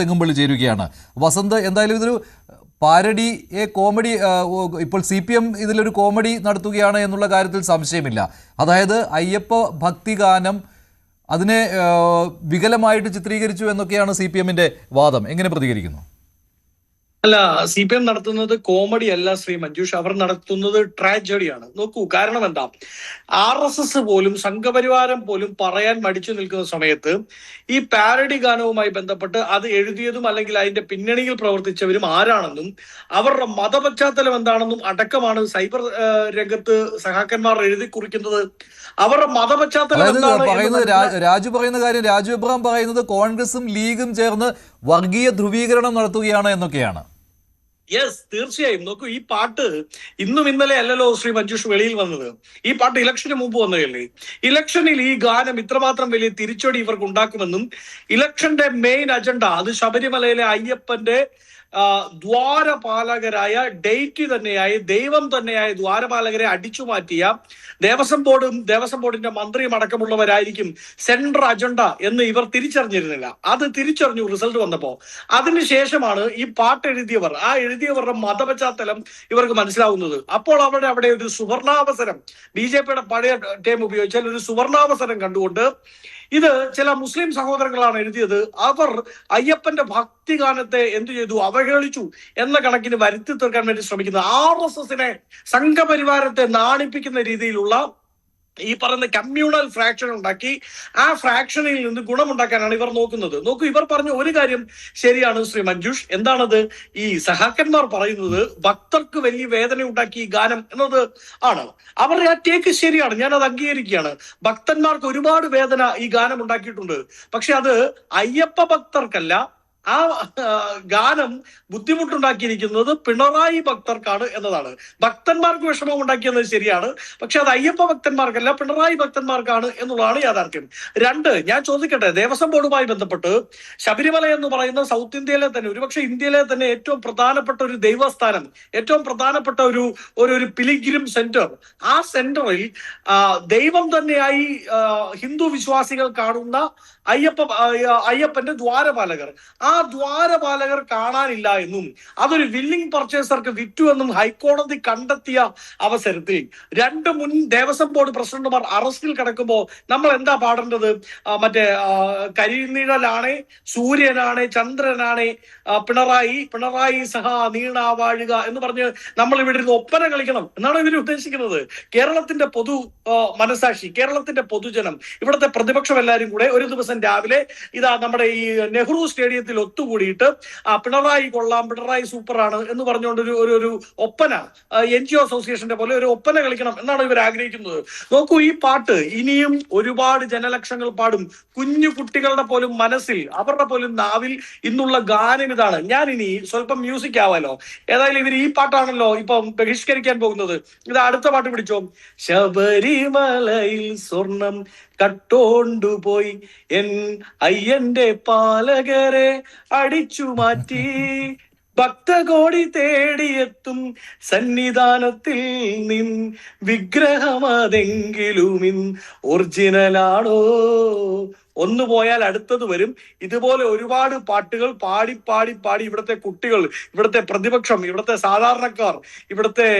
തെങ്ങുമ്പള്ളി ചേരുകയാണ്. വസന്ത് എന്തായാലും ഇതൊരു പാരഡിയെ കോമഡി ഇപ്പോൾ സി പി എം ഇതിലൊരു കോമഡി നടത്തുകയാണ് എന്നുള്ള കാര്യത്തിൽ സംശയമില്ല. അതായത് അയ്യപ്പ ഭക്തി ഗാനം അതിനെ വികലമായിട്ട് ചിത്രീകരിച്ചു എന്നൊക്കെയാണ് സി പി എമ്മിന്റെ വാദം. എങ്ങനെ പ്രതികരിക്കുന്നു? അല്ല സി പി എം നടത്തുന്നത് കോമഡി അല്ല ശ്രീ മഞ്ജുഷ് അവർ നടത്തുന്നത് ട്രാജഡിയാണ് നോക്കൂ കാരണം എന്താ? ആർ എസ് എസ് പോലും സംഘപരിവാരം പോലും പറയാൻ മടിച്ചു നിൽക്കുന്ന സമയത്ത് ഈ പാരഡി ഗാനവുമായി ബന്ധപ്പെട്ട് അത് എഴുതിയതും അല്ലെങ്കിൽ അതിന്റെ പിന്നണിയിൽ പ്രവർത്തിച്ചവരും ആരാണെന്നും അവരുടെ മതപശ്ചാത്തലം എന്താണെന്നും അടക്കമാണ് സൈബർ രംഗത്ത് സഹാക്കന്മാർ എഴുതി കുറിക്കുന്നത്. അവരുടെ മതപശ്ചാത്തലം രാജു പറയുന്ന കാര്യം രാജു എബ്രഹാം പറയുന്നത് കോൺഗ്രസും ലീഗും ചേർന്ന് വർഗീയ ധ്രുവീകരണം നടത്തുകയാണ് എന്നൊക്കെയാണ്. യെസ് തീർച്ചയായും. നോക്കൂ ഈ പാട്ട് ഇന്നും ഇന്നലെ അല്ലല്ലോ ശ്രീ മഞ്ജുഷ് വെളിയിൽ വന്നത്. ഈ പാട്ട് ഇലക്ഷന് മുമ്പ് വന്നതല്ലേ? ഇലക്ഷനിൽ ഈ ഗാനം ഇത്രമാത്രം വലിയ തിരിച്ചടി ഇവർക്ക് ഉണ്ടാക്കുമെന്നും ഇലക്ഷന്റെ മെയിൻ അജണ്ട അത് ശബരിമലയിലെ അയ്യപ്പന്റെ ദ്വാരപാലകരായ ഡേറ്റി തന്നെയായി ദൈവം തന്നെയായി ദ്വാരപാലകരെ അടിച്ചു മാറ്റിയ ദേവസ്വം ബോർഡും ദേവസ്വം ബോർഡിന്റെ മന്ത്രിയും അടക്കമുള്ളവരായിരിക്കും സെൻട്രൽ അജണ്ട എന്ന് ഇവർ തിരിച്ചറിഞ്ഞിരുന്നില്ല. അത് തിരിച്ചറിഞ്ഞു റിസൾട്ട് വന്നപ്പോ. അതിനുശേഷമാണ് ഈ പാട്ട് എഴുതിയവർ ആ എഴുതിയവരുടെ മതപശ്ചാത്തലം ഇവർക്ക് മനസ്സിലാവുന്നത്. അപ്പോൾ അവിടെ അവിടെ ഒരു സുവർണാവസരം ബി ജെ പിയുടെ പഴയ ടൈം ഉപയോഗിച്ചാൽ ഒരു സുവർണാവസരം കണ്ടുകൊണ്ട് ഇത് ചില മുസ്ലിം സഹോദരങ്ങളാണ് എഴുതിയത്. അവർ അയ്യപ്പന്റെ ഭക്തിഗാനത്തെ എന്തു ചെയ്തു? അവഹേളിച്ചു എന്ന കണക്കിന് വരുത്തി തീർക്കാൻ വേണ്ടി ശ്രമിക്കുന്നത്. ആർ എസ് എസിനെ സംഘപരിവാരത്തെ നാണിപ്പിക്കുന്ന രീതിയിലുള്ള ഈ പറയുന്ന കമ്മ്യൂണൽ ഫ്രാക്ഷൻ ഉണ്ടാക്കി ആ ഫ്രാക്ഷനിൽ നിന്ന് ഗുണമുണ്ടാക്കാനാണ് ഇവർ നോക്കുന്നത്. നോക്കൂ ഇവർ പറഞ്ഞ ഒരു കാര്യം ശരിയാണ് ശ്രീ മഞ്ജുഷ്. എന്താണത്? ഈ സഹാക്കന്മാർ പറയുന്നത് ഭക്തർക്ക് വലിയ വേദന ഉണ്ടാക്കി ഗാനം എന്നത് ആണ്. അവരുടെ ആ ടേക്ക് ശരിയാണ്. ഞാൻ അത് അംഗീകരിക്കുകയാണ്. ഭക്തന്മാർക്ക് ഒരുപാട് വേദന ഈ ഗാനം ഉണ്ടാക്കിയിട്ടുണ്ട്. പക്ഷെ അത് അയ്യപ്പ ഭക്തർക്കല്ല ആ ഗാനം ബുദ്ധിമുട്ടുണ്ടാക്കിയിരിക്കുന്നത് പിണറായി ഭക്തർക്കാണ് എന്നതാണ്. ഭക്തന്മാർക്ക് വിഷമം ഉണ്ടാക്കിയത് ശരിയാണ്. പക്ഷെ അത് അയ്യപ്പ ഭക്തന്മാർക്കല്ല പിണറായി ഭക്തന്മാർക്കാണ് എന്നുള്ളതാണ് യാഥാർത്ഥ്യം. രണ്ട് ഞാൻ ചോദിക്കട്ടെ ദേവസ്വം ബോർഡുമായി ബന്ധപ്പെട്ട് ശബരിമല എന്ന് പറയുന്ന സൗത്ത് ഇന്ത്യയിലെ തന്നെ ഒരുപക്ഷെ ഇന്ത്യയിലെ തന്നെ ഏറ്റവും പ്രധാനപ്പെട്ട ഒരു ദൈവസ്ഥാനം ഏറ്റവും പ്രധാനപ്പെട്ട ഒരു ഒരു ഒരു പിലിഗ്രിം സെന്റർ ആ സെന്ററിൽ ദൈവം തന്നെയായി ഹിന്ദു വിശ്വാസികൾ കാണുന്ന അയ്യപ്പ അയ്യപ്പന്റെ ദ്വാരപാലകർ. ആ ദ്വാരപാലകർ കാണാനില്ല എന്നും അതൊരു വില്ലിംഗ് പർച്ചേസർക്ക് വിറ്റു എന്നും ഹൈക്കോടതി കണ്ടെത്തിയ അവസരത്തിൽ രണ്ട് മുൻ ദേവസ്വം ബോർഡ് പ്രസിഡന്റുമാർ അറസ്റ്റിൽ കിടക്കുമ്പോൾ നമ്മൾ എന്താ പാടേണ്ടത്? ആ, മറ്റേ കരിനീഴലാണേ സൂര്യനാണ് ചന്ദ്രനാണ് പിണറായി പിണറായി സഹ നീണാവാഴുക എന്ന് പറഞ്ഞ് നമ്മൾ ഇവിടെ ഇരുന്ന് ഒപ്പന കളിക്കണം എന്നാണ് ഇവർ ഉദ്ദേശിക്കുന്നത്. കേരളത്തിന്റെ പൊതു മനസാക്ഷി കേരളത്തിന്റെ പൊതുജനം ഇവിടുത്തെ പ്രതിപക്ഷം എല്ലാവരും കൂടെ ഒരു ദിവസം രാവിലെ ഇതാ നമ്മുടെ ഈ നെഹ്റു സ്റ്റേഡിയത്തിൽ ഒത്തുകൂടിയിട്ട് പിണറായി കൊള്ളാം പിണറായി സൂപ്പറാണ് എന്ന് പറഞ്ഞുകൊണ്ട് ഒരു ഒരു ഒരു ഒപ്പന എൻ ജി ഒ അസോസിയേഷന്റെ പോലെ ഒരു ഒപ്പന കളിക്കണം എന്നാണ് ഇവർ ആഗ്രഹിക്കുന്നത്. നോക്കൂ ഈ പാട്ട് ഇനിയും ഒരുപാട് ജനലക്ഷങ്ങൾ പാടും. കുഞ്ഞു കുട്ടികളുടെ പോലും മനസ്സിൽ അവരുടെ പോലും നാവിൽ ഇന്നുള്ള ഗാനം ഇതാണ്. ഞാൻ ഇനി സ്വല്പം മ്യൂസിക് ആവാലോ? ഏതായാലും ഇവർ ഈ പാട്ടാണല്ലോ ഇപ്പം ബഹിഷ്കരിക്കാൻ പോകുന്നത്. ഇത് അടുത്ത പാട്ട് പിടിച്ചോ? ശബരിമലയിൽ സ്വർണം കട്ടോണ്ടുപോയി എൻ അയ്യന്റെ പാലകരെ അടിച്ചു മാറ്റി. ഭക്തകോടി തേടിയെത്തും സന്നിധാനത്തിൽ നിൻ വിഗ്രഹമതെങ്കിലുമിൻ ഒറിജിനലാണോ ഒന്ന് പോയാൽ അടുത്തത് വരും. ഇതുപോലെ ഒരുപാട് പാട്ടുകൾ പാടി പാടി പാടി ഇവിടുത്തെ കുട്ടികൾ ഇവിടുത്തെ പ്രതിപക്ഷം ഇവിടുത്തെ സാധാരണക്കാർ ഇവിടുത്തെ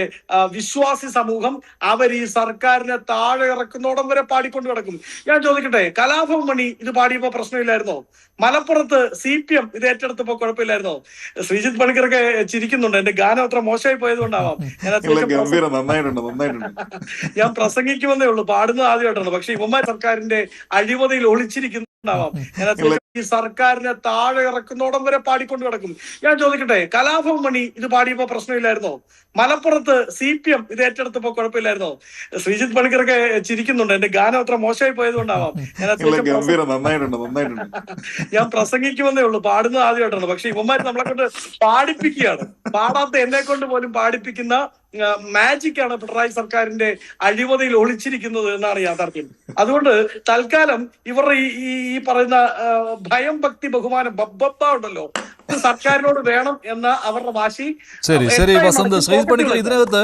വിശ്വാസി സമൂഹം അവർ ഈ സർക്കാരിനെ താഴെ ഇറക്കുന്നോടം വരെ പാടിക്കൊണ്ട് കിടക്കും. ഞാൻ ചോദിക്കട്ടെ കലാഭവൻ മണി ഇത് പാടിയപ്പോ പ്രശ്നമില്ലായിരുന്നോ? മലപ്പുറത്ത് സി പി എം ഇത് ഏറ്റെടുത്തപ്പോ കുഴപ്പമില്ലായിരുന്നോ? ശ്രീജിത് പണിക്കറൊക്കെ ചിരിക്കുന്നുണ്ട്. എന്റെ ഗാനം അത്ര മോശമായി പോയതുകൊണ്ടാവാം. ഞാൻ പ്രസംഗിക്കുമെന്നേ ഉള്ളൂ. പാടുന്നത് ആദ്യമായിട്ടാണ്. പക്ഷെ ഇവന്മാർ സർക്കാരിന്റെ അഴിമതിയിൽ ഒളിച്ചിരിക്കുന്നുണ്ടാവാം ഞാൻ ഈ സർക്കാരിനെ താഴെ ഇറക്കുന്നോടം വരെ പാടിക്കൊണ്ട് കിടക്കും. ഞാൻ ചോദിക്കട്ടെ കലാഭവൻ മണി ഇത് പാടിയപ്പോ പ്രശ്നമില്ലായിരുന്നോ? മലപ്പുറത്ത് സി പി എം ഇത് ഏറ്റെടുത്തപ്പോ കുഴപ്പമില്ലായിരുന്നോ? ശ്രീജിത് പണിക്കറൊക്കെ ചിരിക്കുന്നുണ്ട്. എന്റെ ഗാനം അത്ര മോശമായി പോയതുകൊണ്ടാവാം. ഞാൻ ഇല്ല അത്യാവശ്യം പ്രസംഗ- ഗംഭീരം നന്നായിട്ടുണ്ട് നന്നായിട്ടുണ്ട്. ഞാൻ പ്രസംഗിക്കുമെന്നേ ഉള്ളൂ. പാടുന്നത് ആദ്യമായിട്ടാണ്. പക്ഷെ ഇവന്മാർ നമ്മളെ കൊണ്ട് പാടിപ്പിക്കുകയാണ്. പാടാത്ത എന്നെ കൊണ്ട് പോലും പാടിപ്പിക്കുന്ന മാജിക് ആണ് പിണറായി സർക്കാരിന്റെ അഴിമതിയിൽ ഒളിച്ചിരിക്കുന്നത് എന്നാണ് യാഥാർത്ഥ്യം. അതുകൊണ്ട് തൽക്കാലം ഇവരുടെ ഈ ഈ- പറയുന്ന ഭയം ഭക്തി ബഹുമാനം ബബ്ബ ഉണ്ടല്ലോ. സർക്കാരിനോട് വേണം എന്ന അവരുടെ വാശി. ശരി ശരി വസന്ത്. പണിക്കർ ഇതിനകത്ത്